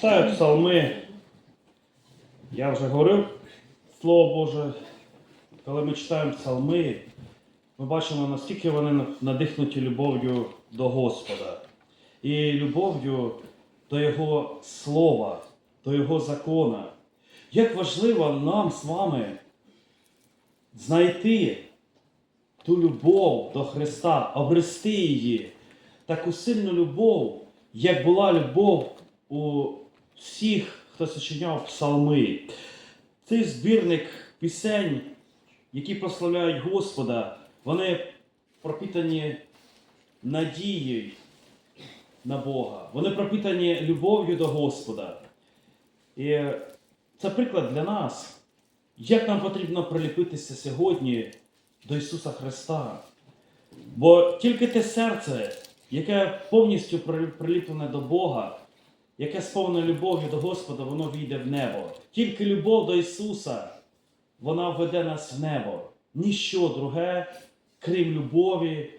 Читаю псалми. Я вже говорив Слово Боже. Коли ми читаємо псалми, ми бачимо, наскільки вони надихнуті любов'ю до Господа і любов'ю до Його Слова, до Його закона. Як важливо нам з вами знайти ту любов до Христа, обрести її, таку сильну любов, як була любов у всіх, хто сочиняв псалми. Цей збірник пісень, які прославляють Господа, вони пропитані надією на Бога. Вони пропитані любов'ю до Господа. І це приклад для нас, як нам потрібно приліпитися сьогодні до Ісуса Христа. Бо тільки те серце, яке повністю приліплене до Бога, яке сповнене любов'ю до Господа, воно війде в небо. Тільки любов до Ісуса, вона введе нас в небо. Ніщо друге, крім любові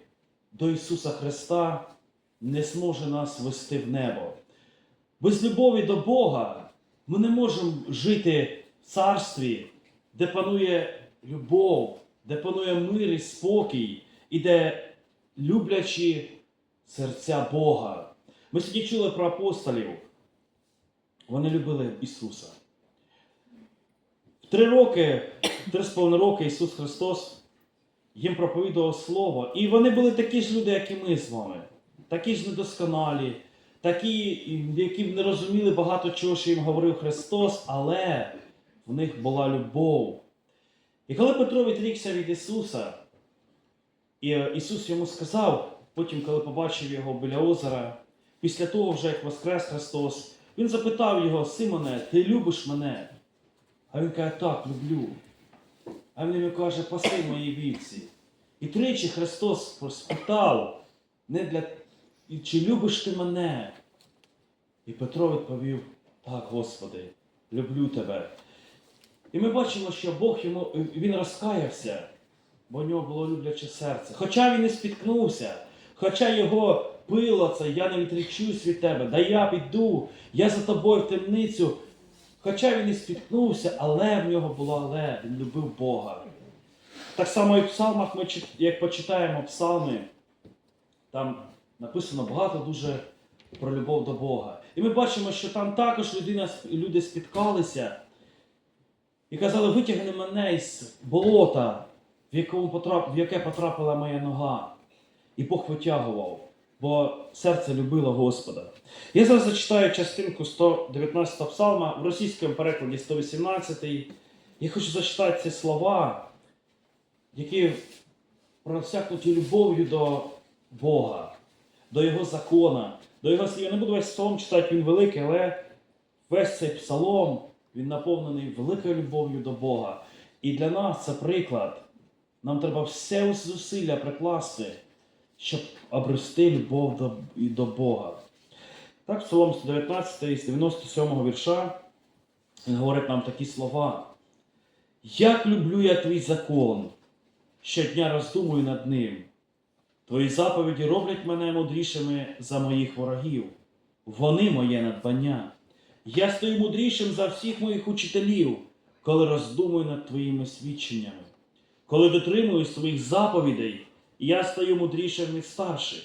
до Ісуса Христа, не зможе нас вести в небо. Без любові до Бога ми не можемо жити в царстві, де панує любов, де панує мир і спокій, і де люблячі серця Бога. Ми сьогодні чули про апостолів. Вони любили Ісуса. В три роки, три з половиною роки Ісус Христос їм проповідував Слово. І вони були такі ж люди, як і ми з вами, такі ж недосконалі, такі, які не розуміли багато чого, що їм говорив Христос, але в них була любов. І коли Петро відрікся від Ісуса, і е, Ісус йому сказав, потім, коли побачив його біля озера, після того, вже як Воскрес Христос, Він запитав його, Симоне, ти любиш мене? А він каже, так, люблю. А він йому каже, паси мої вівці. І тричі Христос спитав, не для... Чи любиш ти мене? І Петро відповів, так, Господи, люблю тебе. І ми бачимо, що Бог йому він розкаявся, бо в нього було любляче серце. Хоча він і спіткнувся, хоча його пило це, я не відречусь від тебе, да я піду, я за тобою в темницю. Хоча він і спіткнувся, але в нього було але, він любив Бога. Так само і в псалмах, ми, як почитаємо псалми, там написано багато дуже про любов до Бога. І ми бачимо, що там також людина, люди спіткалися і казали, витягни мене із болота, в, якому потрап, в яке потрапила моя нога. І Бог витягував, бо серце любило Господа. Я зараз зачитаю частинку 119 псалма в російському перекладі 118. Я хочу зачитати ці слова, які просякнуті любов'ю до Бога, до Його закона, до Його слів. Я не буду весь псалом читати, він великий, але весь цей псалом він наповнений великою любов'ю до Бога. І для нас це приклад. Нам треба все зусилля прикласти, щоб обрести любов до, і до Бога. Так, Псалом 119 з 97 вірша він говорить нам такі слова. Як люблю я твій закон, щодня роздумую над ним. Твої заповіді роблять мене мудрішими за моїх ворогів. Вони моє надбання. Я стою мудрішим за всіх моїх учителів, коли роздумую над твоїми свідченнями. Коли дотримуюсь своїх заповідей, я стаю мудрішим від старших.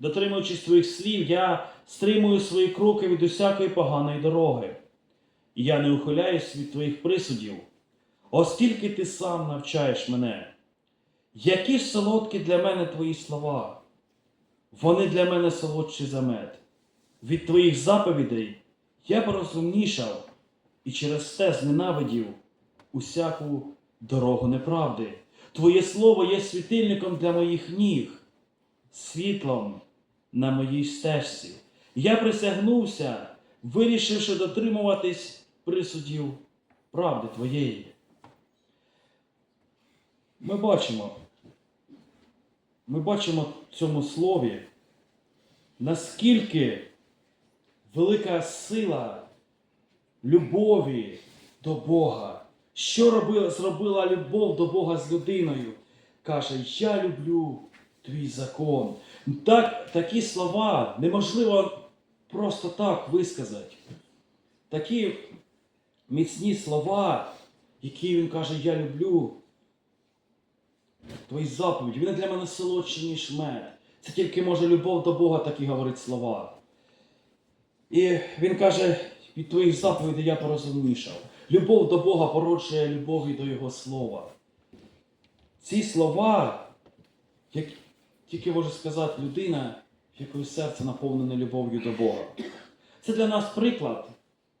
Дотримуючись твоїх слів, я стримую свої кроки від усякої поганої дороги. І я не ухиляюсь від твоїх присудів, оскільки ти сам навчаєш мене. Які ж солодкі для мене твої слова? Вони для мене солодші за мед. Від твоїх заповідей я порозумнішав і через те зненавидів усяку дорогу неправди. Твоє слово є світильником для моїх ніг, світлом на моїй стежці. Я присягнувся, вирішивши дотримуватись присудів правди твоєї. Ми бачимо, ми бачимо в цьому слові, наскільки велика сила любові до Бога. Що робила, зробила любов до Бога з людиною? Каже, я люблю твій закон. Так, такі слова неможливо просто так висказати. такі міцні слова, які він каже, я люблю твої заповіді. Вони для мене солодші, ніж мед. Це тільки може любов до Бога такі говорить слова. І він каже, від твоїх заповідей я порозумнішав. Любов до Бога породжує любові до Його слова. Ці слова, як тільки може сказати людина, в якої серце наповнене любов'ю до Бога. Це для нас приклад,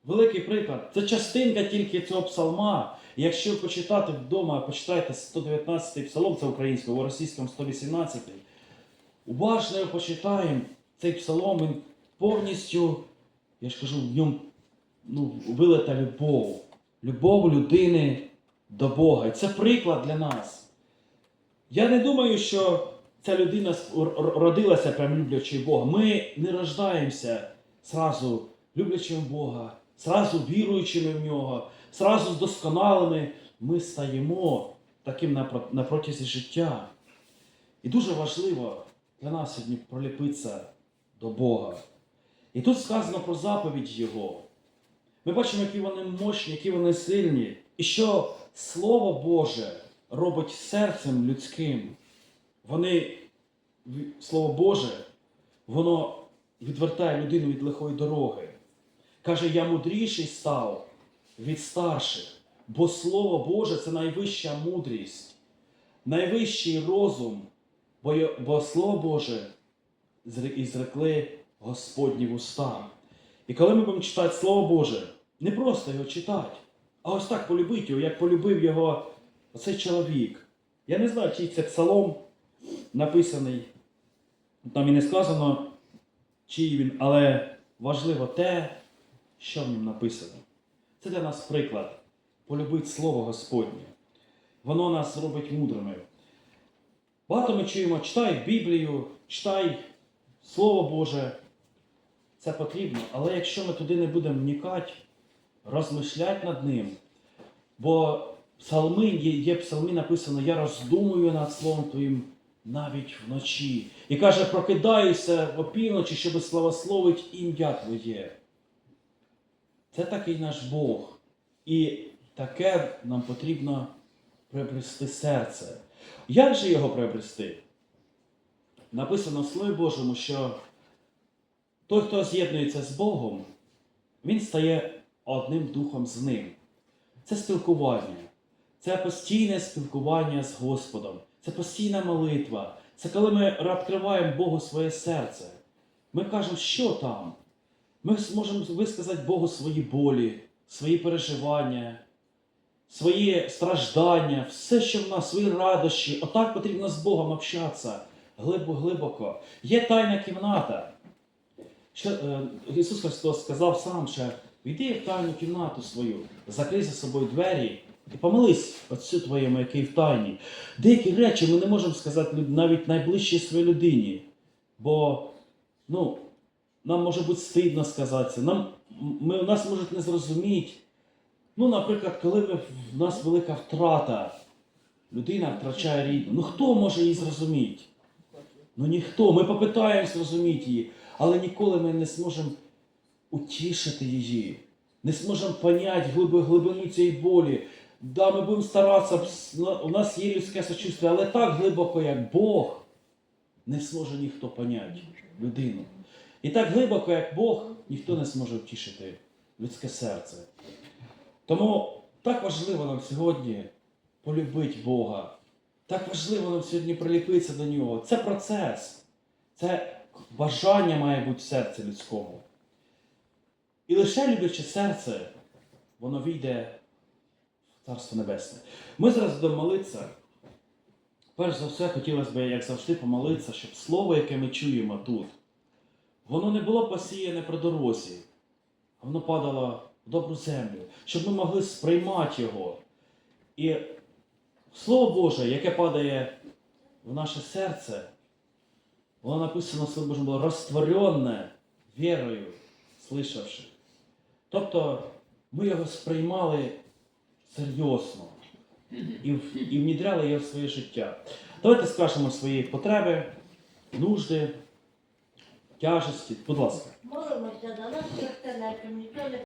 великий приклад. Це частинка тільки цього псалма. Якщо почитати вдома, почитайте 119-й псалом, це українською, у російському 118. Уважно його почитаємо. Цей псалом він повністю, я ж кажу, в ньому ну, вилита любов. Любов людини до Бога. І це приклад для нас. Я не думаю, що ця людина родилася прям люблячи Бога. Ми не рождаємося зразу люблячим Бога, зразу віруючими в нього, зразу здосконалими. Ми стаємо таким на протязі життя. І дуже важливо для нас сьогодні проліпитися до Бога. І тут сказано про заповідь Його. Ми бачимо, які вони мощні, які вони сильні, і що Слово Боже робить серцем людським. Вони, Слово Боже, воно відвертає людину від лихої дороги. Каже, я мудріший став від старших, бо Слово Боже це найвища мудрість, найвищий розум, бо, Слово Боже і зрекли Господні в вуста. І коли ми будемо читати Слово Боже, не просто його читати, а ось так полюбити його, як полюбив його оцей чоловік. Я не знаю, чий це псалом написаний. Там і не сказано, чий він, але важливо те, що в ньому написано. Це для нас приклад. Полюбити Слово Господнє. Воно нас робить мудрими. Багато ми чуємо, читай Біблію, читай Слово Боже. Це потрібно, але якщо ми туди не будемо вникати, розмишляти над ним, бо псалми є, є псалми написано, я роздумую над Словом Твоїм навіть вночі. І каже, прокидаюся опівночі, щоб славословить ім'я Твоє. Це такий наш Бог. І таке нам потрібно приобрести серце. Як же його приобрести? Написано в Слові Божому, що той, хто з'єднується з Богом, він стає одним духом з ним. Це спілкування, це постійне спілкування з Господом, це постійна молитва. Це коли ми відкриваємо Богу своє серце. Ми кажемо, що там. Ми зможемо висказати Богу свої болі, свої переживання, свої страждання, все, що в нас, свої радощі. Отак потрібно з Богом общатися глибоко. Є тайна кімната. Що, е, Ісус Христос сказав сам, що йди в тайну кімнату свою, закрий за собою двері і помолись Отцю твоєму, який в тайні. Деякі речі ми не можемо сказати навіть найближчій своїй людині. Бо ну, нам може бути стидно сказати. Нам, ми, нас можуть не зрозуміти. Ну, наприклад, коли ми, в нас велика втрата, людина втрачає рідну. Ну хто може її зрозуміти? Ну ніхто. Ми попитаємось зрозуміти її, але ніколи ми не зможемо утішити її, не зможемо поняти глибину цієї болі. Да, ми будемо старатися, у нас є людське сочувствие, але так глибоко, як Бог, не зможе ніхто поняти людину. І так глибоко, як Бог, ніхто не зможе втішити людське серце. Тому так важливо нам сьогодні полюбити Бога. Так важливо нам сьогодні приліпитися до нього. Це процес. Це бажання має бути в серці людському. І лише любляче серце, воно війде в Царство Небесне. Ми зараз будемо молитися. Перш за все, хотілося б, як завжди, помолитися, щоб слово, яке ми чуємо тут, воно не було посіяне при дорозі, а воно падало в добру землю, щоб ми могли сприймати його. І Слово Боже, яке падає в наше серце, воно написано в Слові Божому було розтворене вірою, слышавши. Тобто ми його сприймали серйозно і, і внідряли його в своє життя. Давайте скажемо свої потреби, нужди, тяжесті. Будь ласка. Молимося за нас, не